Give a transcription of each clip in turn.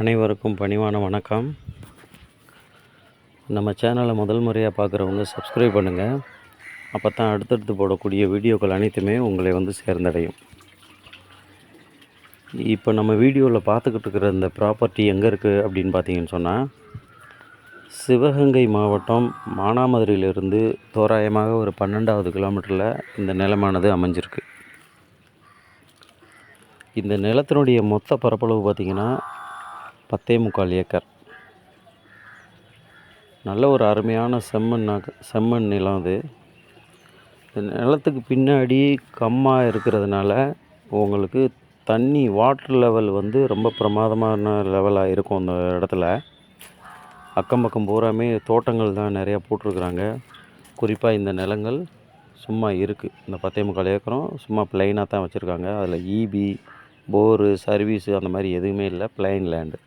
அனைவருக்கும் பணிவான வணக்கம். நம்ம சேனலை முதல் முறையாக பார்க்குறவங்க சப்ஸ்கிரைப் பண்ணுங்கள் அப்போ தான் அடுத்தடுத்து போடக்கூடிய வீடியோக்கள் அனைத்துமே உங்களை வந்து சேர்ந்தடையும். இப்போ நம்ம வீடியோவில் பார்த்துக்கிட்டு இருக்கிற இந்த ப்ராப்பர்ட்டி எங்கே இருக்குது அப்படின்னு பார்த்தீங்கன்னு சொன்னால் சிவகங்கை மாவட்டம் மானாமதுரையிலிருந்து தோராயமாக ஒரு பன்னெண்டாவது கிலோமீட்டரில் இந்த நிலமானது அமைஞ்சிருக்கு. இந்த நிலத்தினுடைய மொத்த பரப்பளவு பார்த்திங்கன்னா பத்தே முக்கால் ஏக்கர். நல்ல ஒரு அருமையான செம்மண் செம்மண் நிலம் அது. இந்த நிலத்துக்கு பின்னாடி கம்மாக இருக்கிறதுனால உங்களுக்கு தண்ணி வாட்டர் லெவல் வந்து ரொம்ப பிரமாதமான லெவலாக இருக்கும் அந்த இடத்துல. அக்கம் பக்கம் பூராமே தோட்டங்கள் தான் நிறையா போட்டிருக்குறாங்க. குறிப்பாக இந்த நிலங்கள் சும்மா இருக்குது இந்த பத்தே முக்கால் ஏக்கரும் சும்மா பிளைனாக தான் வச்சுருக்காங்க. அதில் ஈபி போரு சர்வீஸு அந்த மாதிரி எதுவுமே இல்லை. பிளைன் லேண்டு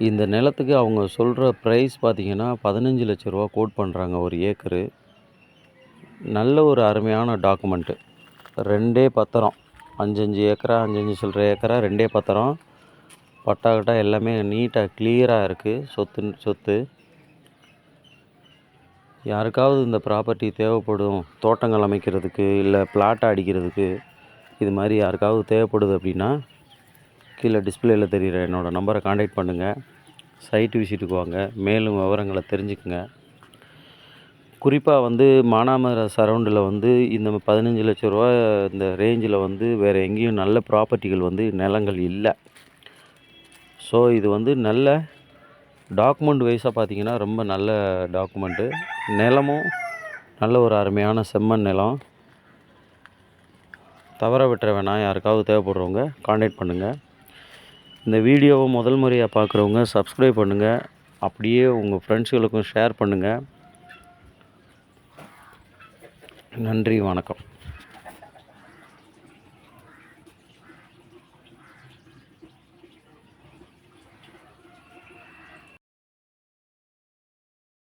இந்த நிலத்துக்கு அவங்க சொல்கிற ப்ரைஸ் பார்த்திங்கன்னா பதினஞ்சு லட்ச ரூபா கோட் பண்ணுறாங்க ஒரு ஏக்கரு. நல்ல ஒரு அருமையான டாக்குமெண்ட்டு ரெண்டே பத்திரம். அஞ்சஞ்சு ஏக்கரா அஞ்சஞ்சு சொல்கிற ஏக்கரா ரெண்டே பத்திரம். பட்டா கட்டா எல்லாமே நீட்டாக கிளியராக இருக்குது சொத்து சொத்து. யாருக்காவது இந்த ப்ராப்பர்ட்டி தேவைப்படும். தோட்டங்கள் அமைக்கிறதுக்கு இல்லை பிளாட்டை அடிக்கிறதுக்கு இது மாதிரி யாருக்காவது தேவைப்படுது அப்படின்னா கீழே டிஸ்பிளேயில் தெரிகிற என்னோடய நம்பரை காண்டாக்ட் பண்ணுங்கள் சைட்டு விசிட்டுக்கு வாங்க மேலும் விவரங்களை தெரிஞ்சுக்குங்க. குறிப்பாக வந்து மானாமதுரை சரௌண்டில் வந்து இந்த பதினஞ்சு லட்ச ரூபா இந்த ரேஞ்சில் வந்து வேறு எங்கேயும் நல்ல ப்ராப்பர்ட்டிகள் வந்து நிலங்கள் இல்லை. ஸோ இது வந்து நல்ல டாக்குமெண்ட் வைஸாக பார்த்தீங்கன்னா ரொம்ப நல்ல டாக்குமெண்ட்டு நிலமும் நல்ல ஒரு அருமையான செம்மண் நிலம். தவற விட்டுற வேணாம். யாருக்காவது தேவைப்படுறவங்க காண்டாக்ட் பண்ணுங்கள் இந்த வீடியோவை முதல் முறையாக பார்க்குறவங்க சப்ஸ்கிரைப் பண்ணுங்கள் அப்படியே உங்கள் ஃப்ரெண்ட்ஸுகளுக்கும் ஷேர் பண்ணுங்கள் நன்றி வணக்கம்.